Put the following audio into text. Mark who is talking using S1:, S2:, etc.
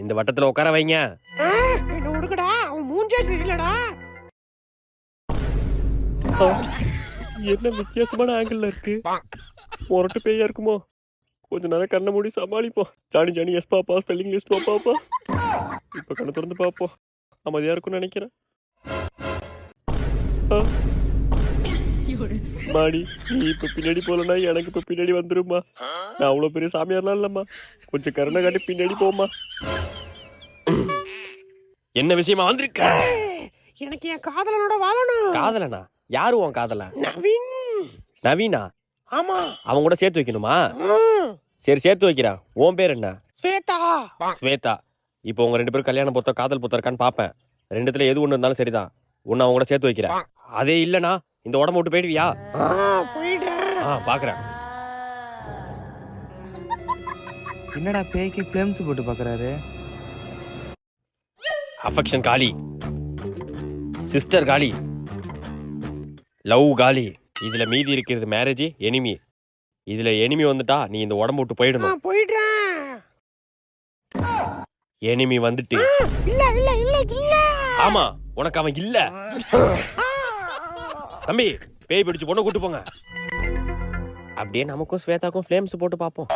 S1: இந்த வட்டத்துல உட்கார வைங்க.
S2: என்ன
S1: வித்தியாசமான ஆங்கிள் இருக்கு? முரட்டு பேயா இருக்குமோ? கொஞ்ச நேரம் கண்ணை மூடி சமாளிப்போம் Johnny Johnny yes papa. Spelling list பாப்பா. இப்ப கண்ணை திறந்து பாப்போம் அமைதியா இருக்கும்னு நினைக்கிறேன். மாடி நீ இப்ப பின்னாடி போலனா எனக்கு இப்ப பின்னாடி வந்துருமா நான் அவ்வளவு பெரிய சாமியார்லாம் இல்லம்மா. கொஞ்சம் கருணை காட்டி பின்னாடி போம்மா. என்ன விஷயமா வந்திருக்க?
S2: எனக்கு என் காதலனோட வாழணும்.
S1: காதலனா? யாரு உன் காதலன்?
S2: நவீன்.
S1: நவீனா?
S2: ஆமா.
S1: அவன் கூட சேர்த்து வைக்கணுமா?
S2: ம்,
S1: சரி சேர்த்து வைக்கிறேன் உன் பேர் என்ன?
S2: ஸ்வேதா.
S1: ஸ்வேதா. இப்போ உங்க ரெண்டு பேரும் கல்யாணம் பொறுத்த காதல் பொறுத்த இருக்கான்னு பாப்பேன் ரெண்டுத்துல எது ஒண்ணு இருந்தாலும் சரிதான். உன்னை அவங்க கூட சேர்த்து வைக்கிறேன். அதே இல்லனா இந்த உடம்ப விட்டு போயிடுவியா? ஆ, பாக்குறேன்.
S3: என்னடா பேய்க்கு ஃப்ளேம்ஸ் போட்டு பார்க்கறாரு
S1: அஃபெக்ஷன் காலி சிஸ்டர் காலி லவ் காலி இதுல மீதி இருக்கிறது மேரேஜ் எனிமி இதுல எனிமி வந்துட்டா நீ இந்த உடம்ப விட்டு
S2: ஆ,
S1: போயிடணும்
S2: போயிட்டேன்
S1: எனிமி வந்துட்டு
S2: இல்ல இல்ல இல்ல இல்ல.
S1: ஆமா உனக்கு அவன் இல்ல. தம்பி பேய் பிடிச்சு பொண்ணை கூட்டு போங்க. அப்படியே நமக்கும் ஸ்வேதாக்கும் ஃப்ளேம்ஸ் போட்டு பார்ப்போம்.